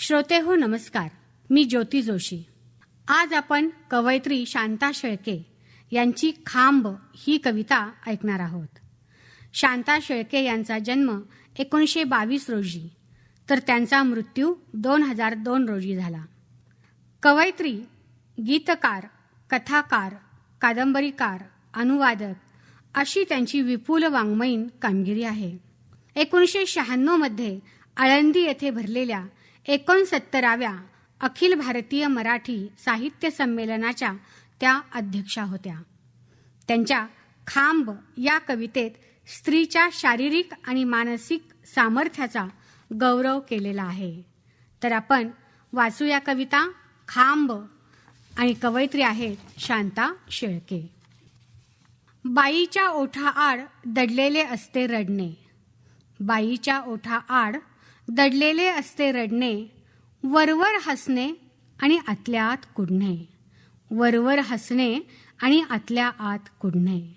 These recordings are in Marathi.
श्रोते हो नमस्कार. मी ज्योती जोशी. आज आपण कवयित्री शांता शेळके यांची खांब ही कविता ऐकणार आहोत. शांता शेळके यांचा जन्म एकोणीसशे बावीस रोजी तर त्यांचा मृत्यू दोन हजार दोन रोजी झाला. कवयित्री गीतकार कथाकार कादंबरीकार अनुवादक अशी त्यांची विपुल वाङ्मयीन कामगिरी आहे. एकोणीसशे शहाण्णवमध्ये आळंदी येथे भरलेल्या एकोणसत्तराव्या अखिल भारतीय मराठी साहित्य संमेलनाच्या त्या अध्यक्षा होत्या. त्यांच्या खांब या कवितेत स्त्रीच्या शारीरिक आणि मानसिक सामर्थ्याचा गौरव केलेला आहे. तर आपण वाचूया कविता खांब आणि कवयित्री आहेत शांता शेळके. बाईच्या ओठाआड दडलेले असते रडणे. बाईच्या ओठाआड दडलेले असते रडणे वरवर हसणे आणि आतल्या आत कुडणे. वरवर हसणे आणि आतल्या आत कुडणे.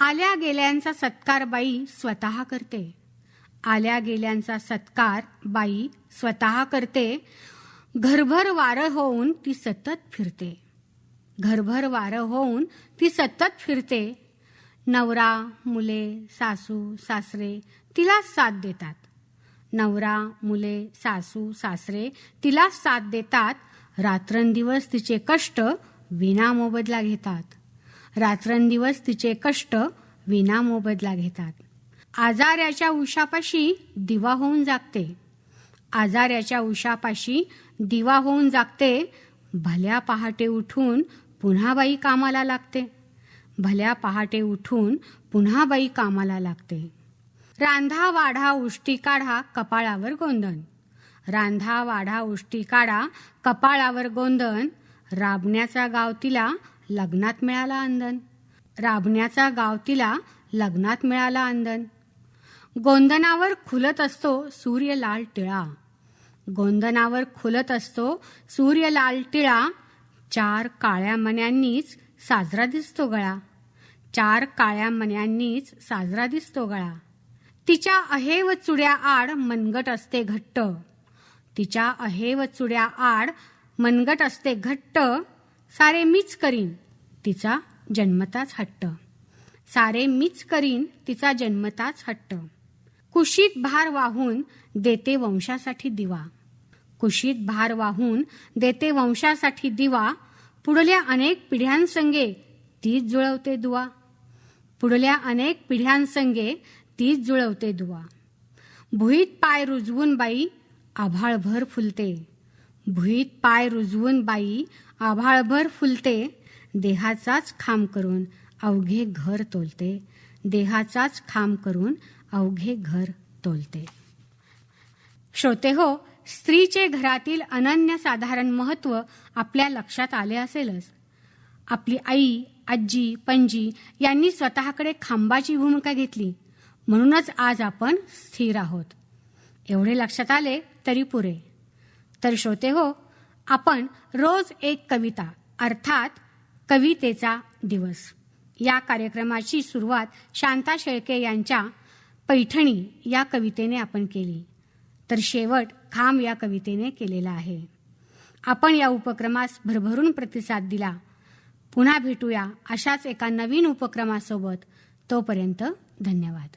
आल्या गेल्यांचा सत्कार बाई स्वतः करते. आल्या गेल्यांचा सत्कार बाई स्वतः करते. घरभर वारं होऊन ती सतत फिरते. घरभर वारं होऊन ती सतत फिरते. नवरा मुले सासू सासरे तिला साथ देतात. नवरा मुले सासू सासरे तिला साथ देतात. रात्रंदिवस तिचे कष्ट विना मोबदला घेतात. रात्रंदिवस तिचे कष्ट विना मोबदला घेतात. आजाऱ्याच्या उशापाशी दिवा होऊन जागते. आजाऱ्याच्या उशापाशी दिवा होऊन जागते. भल्या पहाटे उठून पुन्हा बाई कामाला लागते. भल्या पहाटे उठून पुन्हा बाई कामाला लागते. रांधा वाढा उष्टी काढा कपाळावर गोंधन रांधा वाढा उष्टी काढा कपाळावर गोंधन राबण्याचा गाव तिला लग्नात मिळाला अंदन. राबण्याचा गाव तिला लग्नात मिळाला अंदन. गोंधनावर खुलत असतो सूर्य लाल टिळा. गोंधनावर खुलत असतो सूर्य लाल टिळा. चार काळ्या मन्यांनीच साजरा दिसतो गळा. चार काळ्या मन्यांनीच साजरा दिसतो गळा. तिच्या अहेव चुड्या आड मनगट असते घट्ट. तिच्या अहेव चुड्या आड मनगट असते घट्ट. सारे मीच करीन तिचा जन्मताच हट्ट. सारे मीच करीन तिचा जन्मताच हट्ट. कुशीत भार वाहून देते वंशासाठी दिवा. कुशीत भार वाहून देते वंशासाठी दिवा. पुढल्या अनेक पिढ्यांसंगे तीच जुळवते दुवा. पुढल्या अनेक पिढ्यांसंगे तीच जुळवते दुवा भुईत पाय रुजवून बाई आभाळभर फुलते. भुईत पाय रुजवून बाई आभाळभर फुलते. देहाचाच खांब करून अवघे घर तोलते. देहाचाच खांब करून अवघे घर तोलते. श्रोते हो स्त्रीचे घरातील अनन्यसाधारण महत्त्व आपल्या लक्षात आले असेलच. आपली आई आजी पणजी यांनी स्वतःकडे खांबाची भूमिका घेतली. म्हणूनच आज आपण स्थिर आहोत. एवढे लक्षात आले तरी पुरे. तर श्रोते हो आपण रोज एक कविता अर्थात कवितेचा दिवस. या कार्यक्रमाची सुरुवात शांता शेळके यांच्या पैठणी या कवितेने आपण केली. तर शेवट खांब या कवितेने केलेला आहे. आपण या उपक्रमास भरभरून प्रतिसाद दिला. पुन्हा भेटूया अशाच एका नवीन उपक्रमासोबत. तोपर्यंत धन्यवाद.